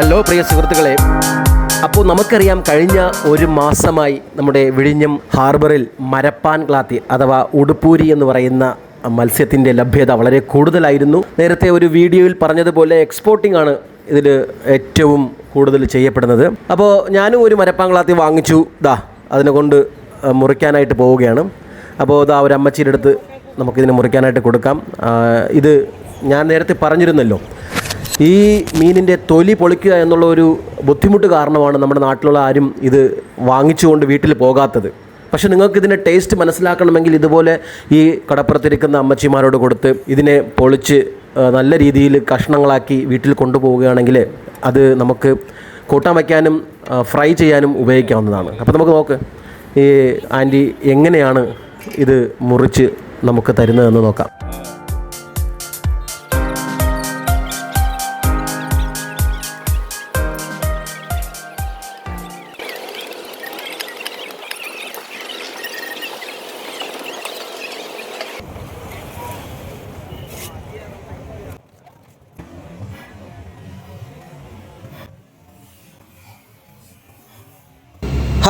Hello പ്രിയ സുഹൃത്തുക്കളെ. അപ്പോൾ നമുക്കറിയാം കഴിഞ്ഞ ഒരു മാസമായി നമ്മുടെ വിഴിഞ്ഞം ഹാർബറിൽ മരപ്പാൻ ക്ലാത്തി അഥവാ ഉടുപ്പൂരി എന്ന് പറയുന്ന മത്സ്യത്തിന്റെ ലഭ്യത വളരെ കൂടുതലായിരുന്നു. നേരത്തെ ഒരു വീഡിയോയിൽ പറഞ്ഞതുപോലെ എക്സ്പോർട്ടിംഗ് ആണ് ഇതിൽ ഏറ്റവും കൂടുതൽ ചെയ്യപ്പെടുന്നത്. അപ്പോൾ ഞാനും ഒരു മരപ്പാൻ ക്ലാത്തി വാങ്ങിച്ചു. ദാ അതിനെ കൊണ്ട് മുറിക്കാനായിട്ട് പോവുകയാണ്. അപ്പോൾ ഇതാ ഒരു അമ്മച്ചിയുടെ അടുത്ത് നമുക്കിതിനെ മുറിക്കാനായിട്ട് കൊടുക്കാം. ഇത് ഞാൻ നേരത്തെ പറഞ്ഞിരുന്നല്ലോ. ഈ മീനിന്റെ തൊലി പൊളിക്കുക എന്നുള്ള ഒരു ബുദ്ധിമുട്ട് കാരണമാണ് നമ്മുടെ നാട്ടിലുള്ള ആരും ഇത് വാങ്ങിച്ചുകൊണ്ട് വീട്ടിൽ പോകാത്തത്. പക്ഷെ നിങ്ങൾക്ക് ഇതിന്റെ ടേസ്റ്റ് മനസ്സിലാക്കണമെങ്കിൽ ഇതുപോലെ ഈ കടപ്പുറത്തിരിക്കുന്ന അമ്മച്ചിമാരോട് കൊടുത്ത് ഇതിനെ പൊളിച്ച് നല്ല രീതിയിൽ കഷ്ണങ്ങളാക്കി വീട്ടിൽ കൊണ്ടുപോവുകയാണെങ്കിൽ അത് നമുക്ക് കൂട്ടാൻ വയ്ക്കാനും ഫ്രൈ ചെയ്യാനും ഉപയോഗിക്കാവുന്നതാണ്. അപ്പോൾ നമുക്ക് നോക്ക് ഈ ആന്റി എങ്ങനെയാണ് ഇത് മുറിച്ച് നമുക്ക് തരുന്നതെന്ന് നോക്കാം.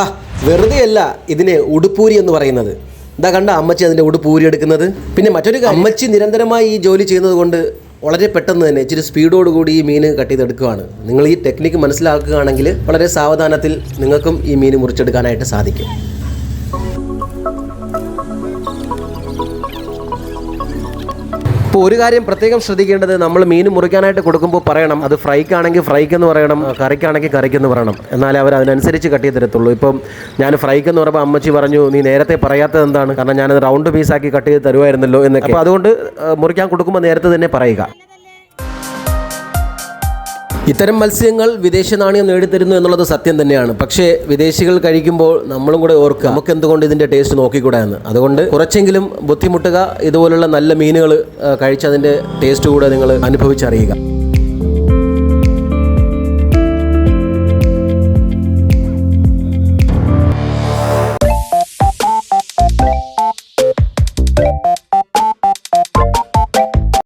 ഹ വെറുതെ അല്ല ഇതിനെ ഉടുപ്പൂരി എന്ന് പറയുന്നത്. ഇതാ കണ്ട അമ്മച്ചി അതിന്റെ ഉടുപ്പൂരി എടുക്കുന്നത്. പിന്നെ മറ്റൊരു അമ്മച്ചി നിരന്തരമായി ഈ ജോലി ചെയ്യുന്നത് കൊണ്ട് വളരെ പെട്ടെന്ന് തന്നെ ഇച്ചിരി സ്പീഡോടുകൂടി ഈ മീൻ കട്ട് ചെയ്തെടുക്കുകയാണ് നിങ്ങൾ ഈ ടെക്നിക്ക് മനസ്സിലാക്കുകയാണെങ്കിൽ വളരെ സാവധാനത്തിൽ നിങ്ങൾക്കും ഈ മീൻ മുറിച്ചെടുക്കാനായിട്ട് സാധിക്കും. ഇപ്പോൾ ഒരു കാര്യം പ്രത്യേകം ശ്രദ്ധിക്കേണ്ടത് നമ്മൾ മീൻ മുറിക്കാനായിട്ട് കൊടുക്കുമ്പോൾ പറയണം. അത് ഫ്രൈക്കാണെങ്കിൽ ഫ്രൈക്ക് എന്ന് പറയണം കറിക്കാണെങ്കിൽ കറിക്ക് എന്ന് പറയണം. എന്നാലേ അവർ അതിനനുസരിച്ച് കട്ടി ചെയ്ത് തരത്തുള്ളൂ ഇപ്പം ഞാൻ ഫ്രൈക്ക് എന്ന് പറയുമ്പോൾ അമ്മച്ചി പറഞ്ഞു നീ നേരത്തെ പറയാത്തത് എന്താണ്? കാരണം ഞാനത് റൗണ്ട് പീസാക്കി കട്ട് ചെയ്ത് തരുമായിരുന്നല്ലോ എന്നൊക്കെ. അപ്പോൾ അതുകൊണ്ട് മുറിക്കാൻ കൊടുക്കുമ്പോൾ നേരത്തെ തന്നെ പറയുക. ഇത്തരം മത്സ്യങ്ങൾ വിദേശ നാണയം നേടിത്തരുന്നു എന്നുള്ളത് സത്യം തന്നെയാണ്. പക്ഷേ വിദേശികൾ കഴിക്കുമ്പോൾ നമ്മളും കൂടെ ഓർക്കുക നമുക്ക് എന്തുകൊണ്ട് ഇതിന്റെ ടേസ്റ്റ് നോക്കിക്കൂടാ എന്ന് അതുകൊണ്ട് കുറച്ചെങ്കിലും ബുദ്ധിമുട്ടുക ഇതുപോലുള്ള നല്ല മീനുകൾ കഴിച്ചതിന്റെ ടേസ്റ്റ് കൂടെ നിങ്ങൾ അനുഭവിച്ചറിയുക. you